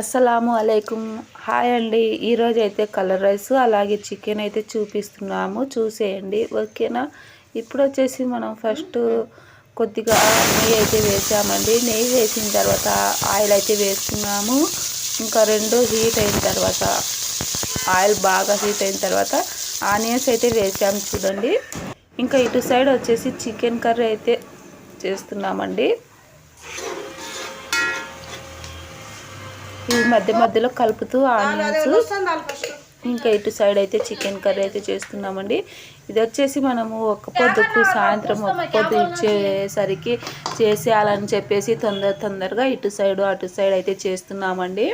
అస్సలాము అలైకుం హాయ్ అండి. ఈరోజు అయితే కలర్ రైస్ అలాగే చికెన్ అయితే చూపిస్తున్నాము. చూసేయండి. ఓకేనా? ఇప్పుడు వచ్చేసి మనం ఫస్ట్ కొద్దిగా నెయ్యి అయితే వేసామండి. నెయ్యి వేసిన తర్వాత ఆయిల్ అయితే వేసుకున్నాము ఇంకా రెండు హీట్ అయిన తర్వాత ఆయిల్ బాగా హీట్ అయిన తర్వాత ఆనియన్స్ అయితే వేసాము చూడండి. ఇంకా ఇటు సైడ్ వచ్చేసి చికెన్ కర్రీ అయితే చేస్తున్నామండి. ఈ మధ్య మధ్యలో కలుపుతూ ఆనియన్స్. ఇంకా ఇటు సైడ్ అయితే చికెన్ కర్రీ అయితే చేస్తున్నామండి. ఇది వచ్చేసి మనము ఒక్క పొద్దుకు సాయంత్రం ఒక్క పొద్దు ఇచ్చేసరికి చేసేయాలని చెప్పేసి తొందర తొందరగా ఇటు సైడ్ అటు సైడ్ అయితే చేస్తున్నామండి.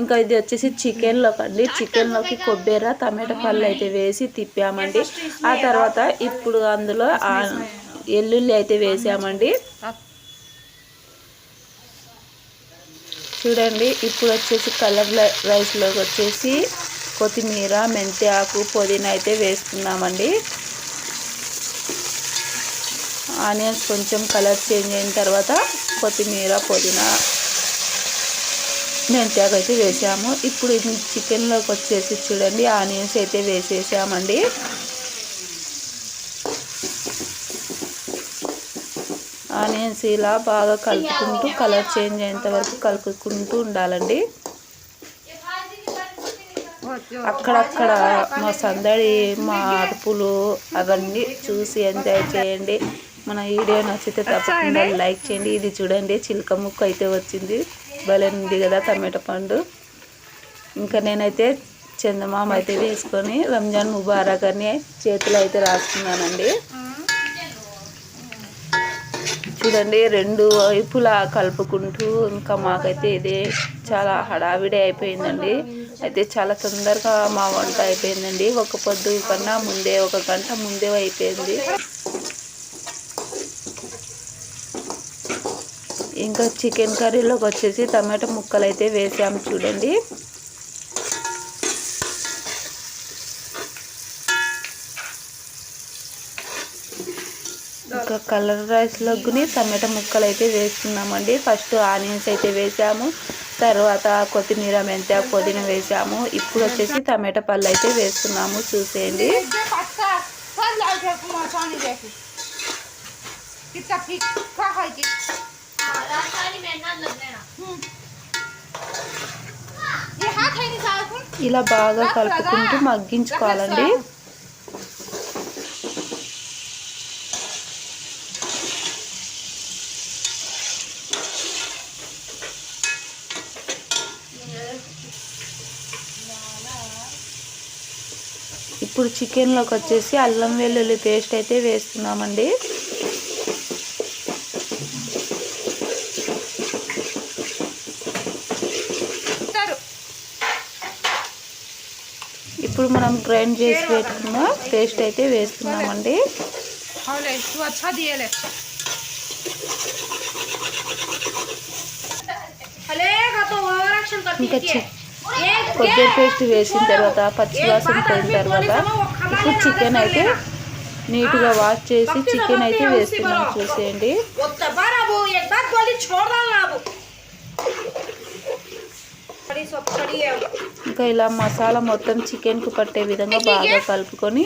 ఇంకా ఇది వచ్చేసి చికెన్లోకి అండి. చికెన్లోకి కొబ్బరి టమాటా పళ్ళు అయితే వేసి తిప్పామండి. ఆ తర్వాత ఇప్పుడు అందులో ఎల్లుల్లి అయితే వేసామండి. చూడండి ఇప్పుడు వచ్చేసి కలర్ రైస్లోకి వచ్చేసి కొత్తిమీర మెంతి ఆకు పుదీనా అయితే వేసుకున్నామండి ఆనియన్స్ కొంచెం కలర్ చేంజ్ అయిన తర్వాత కొత్తిమీర పుదీనా మెంతాకు అయితే వేసాము. ఇప్పుడు చికెన్లోకి వచ్చేసి చూడండి ఆనియన్స్ అయితే వేసేసామండి. ఆనియన్స్ ఇలా బాగా కలుపుకుంటూ కలర్ చేంజ్ అయ్యేంత వరకు కలుపుకుంటూ ఉండాలండి. అక్కడక్కడ మా సందడి మా అరుపులు అవన్నీ చూసి ఎంజాయ్ చేయండి. మన వీడియో నచ్చితే తప్పకుండా లైక్ చేయండి. ఇది చూడండి చిలక ముక్క అయితే వచ్చింది. భలే ఉంది కదా టమాటా పండు. ఇంకా నేనైతే చందమామ అయితే వేసుకొని రంజాన్ ముబారక్ అని చేతులు అయితే రాసుకున్నానండి. చూడండి రెండు వైపులా కలుపుకుంటూ ఇంకా మాకైతే ఇదే చాలా హడావిడి అయిపోయిందండి. అయితే చాలా తొందరగా మా వంట అయిపోయిందండి. ఒక పొద్దు కన్నా ముందే ఒక గంట ముందే అయిపోయింది. ఇంకా చికెన్ కర్రీలోకి వచ్చేసి టమాటా ముక్కలు అయితే వేసాము చూడండి ఇంకా కలర్ రైస్లోకి టమాటా ముక్కలు అయితే వేసుకున్నామండి ఫస్ట్ ఆనియన్స్ అయితే వేసాము. తర్వాత కొత్తిమీర మెంత పుదీనా వేసాము. ఇప్పుడు వచ్చేసి టమాటా పళ్ళు అయితే వేస్తున్నాము. చూసేయండి. ఇలా బాగా కలుపుకుంటూ మగ్గించుకోవాలండి. ఇప్పుడు చికెన్లోకి వచ్చేసి అల్లం వెల్లుల్లి పేస్ట్ అయితే వేస్తున్నామండి. ఇప్పుడు మనం గ్రైండ్ చేసి పెట్టుకున్న పేస్ట్ అయితే వేస్తున్నామండి. ఇంకా కొబ్బరి పేస్ట్ వేసిన తర్వాత పచ్చివాసన పోయిన తర్వాత ఇప్పుడు చికెన్ అయితే నీట్గా వాష్ చేసి చికెన్ అయితే వేస్తున్నాం. చూసేయండి. ఇంకా ఇలా మసాలా మొత్తం చికెన్కు పట్టే విధంగా బాగా కలుపుకొని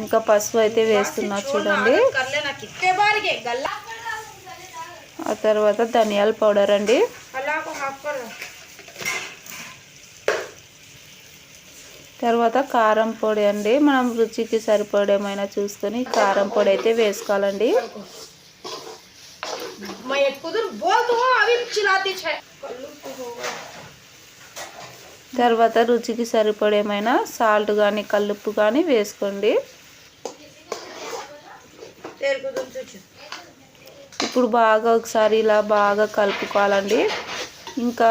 ఇంకా పసుపు అయితే వేస్తున్నా చూడండి. ఆ తర్వాత ధనియాల పౌడర్ అండి. తర్వాత కారం పొడి అండి. మనం రుచికి సరిపడేమైనా చూసుకొని కారం పొడి అయితే వేసుకోవాలండి. తర్వాత రుచికి సరిపడేమైనా సాల్ట్ కానీ కల్లుప్పు కానీ వేసుకోండి. ఇప్పుడు బాగా ఒకసారి ఇలా బాగా కలుపుకోవాలండి. ఇంకా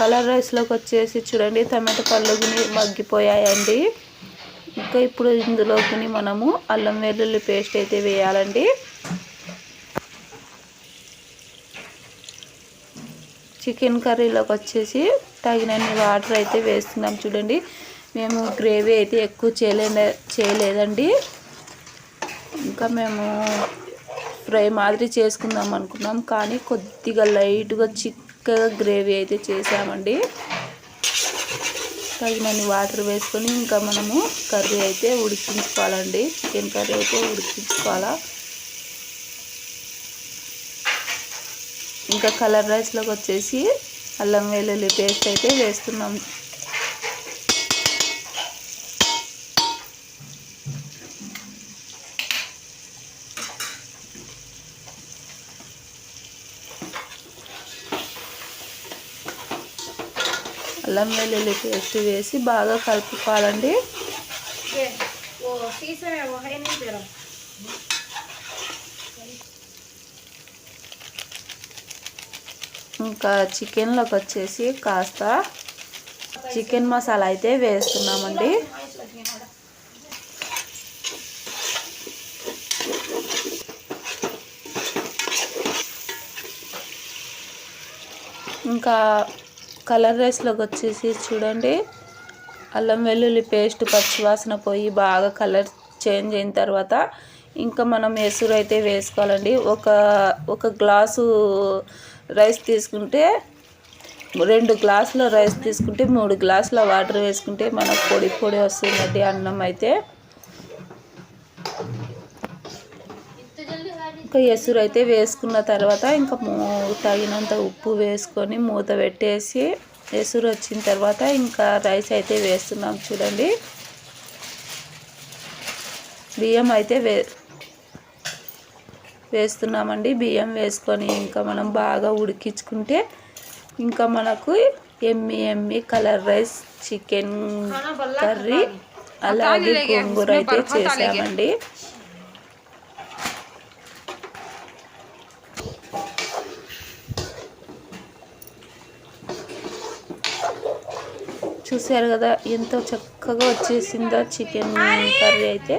కలర్ రైస్లోకి వచ్చేసి చూడండి టమాటా పళ్ళుని మగ్గిపోయాయండి. ఇంకా ఇప్పుడు ఇందులోకి మనము అల్లం వెల్లుల్లి పేస్ట్ అయితే వేయాలండి. చికెన్ కర్రీలోకి వచ్చేసి తగినన్ని వాటర్ అయితే వేస్తున్నాం చూడండి. మేము గ్రేవీ అయితే ఎక్కువ చేయలే చేయలేదండి. ఇంకా మేము ఫ్రై మాదిరి చేసుకుందాం అనుకున్నాం కానీ కొద్దిగా లైట్గా చిక్ చిక్కగా గ్రేవీ అయితే చేసామండి తగినన్ని వాటర్ వేసుకొని ఇంకా మనము కర్రీ అయితే ఉడికించుకోవాలండి. చికెన్ కర్రీ అయితే ఉడికించుకోవాలా. ఇంకా కలర్ రైస్లోకి వచ్చేసి అల్లం వెల్లుల్లి పేస్ట్ అయితే వేస్తున్నాం. అల్లం వెల్లుల్లి పేస్ట్ వేసి బాగా కలుపుకోవాలండి. ఇంకా చికెన్లోకి వచ్చేసి కాస్త చికెన్ మసాలా అయితే వేస్తున్నామండి. ఇంకా కలర్ రైస్లోకి వచ్చేసి చూడండి. అల్లం వెల్లుల్లి పేస్ట్ పచ్చివాసన పోయి బాగా కలర్ చేంజ్ అయిన తర్వాత ఇంకా మనం ఎసురు అయితే వేసుకోవాలండి. ఒక ఒక గ్లాసు రైస్ తీసుకుంటే రెండు గ్లాసుల రైస్ తీసుకుంటే మూడు గ్లాసుల వాటర్ వేసుకుంటే మనకు పొడి పొడి వస్తుందండి అన్నం అయితే. ఇంకా ఎసురు అయితే వేసుకున్న తర్వాత ఇంకా మూ- తగినంత ఉప్పు వేసుకొని మూత పెట్టేసి ఎసురు వచ్చిన తర్వాత ఇంకా రైస్ అయితే వేస్తున్నాం చూడండి. బియ్యం అయితే వే వేస్తున్నామండి. బియ్యం వేసుకొని ఇంకా మనం బాగా ఉడికించుకుంటే ఇంకా మనకు ఎమ్మి ఎమ్మి కలర్ రైస్ చికెన్ కర్రీ అలాగే గోంగూర అయితే చేసామండి. చూసారు కదా ఎంతో చక్కగా వచ్చేసిందో చికెన్ కర్రీ అయితే.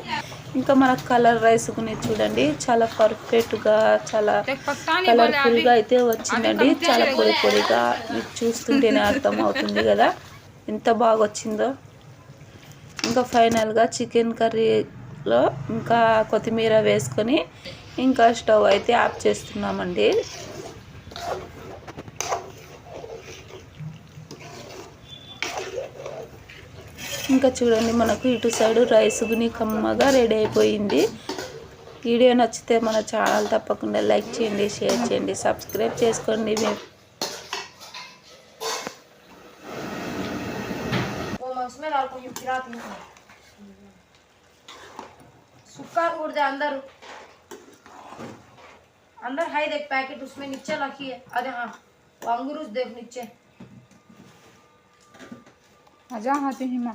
ఇంకా మన కలర్ రైస్ కొని చూడండి. చాలా పర్ఫెక్ట్గా చాలా కలర్ఫుల్గా అయితే వచ్చిందండి. చాలా పొడి పొడిగా మీకు చూస్తుంటేనే అర్థం అవుతుంది కదా. ఎంత బాగా వచ్చిందో. ఇంకా ఫైనల్గా చికెన్ కర్రీలో ఇంకా కొత్తిమీర వేసుకొని ఇంకా స్టవ్ అయితే ఆఫ్ చేస్తున్నామండి. ఇంకా చూడండి మనకు ఇటు సైడ్ రైస్ గుని కమ్మగా రెడీ అయిపోయింది వీడియో నచ్చితే మన ఛానల్ తప్పకుండా లైక్ చేయండి షేర్ చేయండి సబ్స్క్రైబ్ చేసుకోండి మీ वो मैं उसमें डाल को फिरा तीन सुक्का उड़ दे अंदर अंदर है देख पैकेट उसमें नीचे रखी है अरे हाँ वो अंगूर उस देख नीचे आजा हाथे हिमा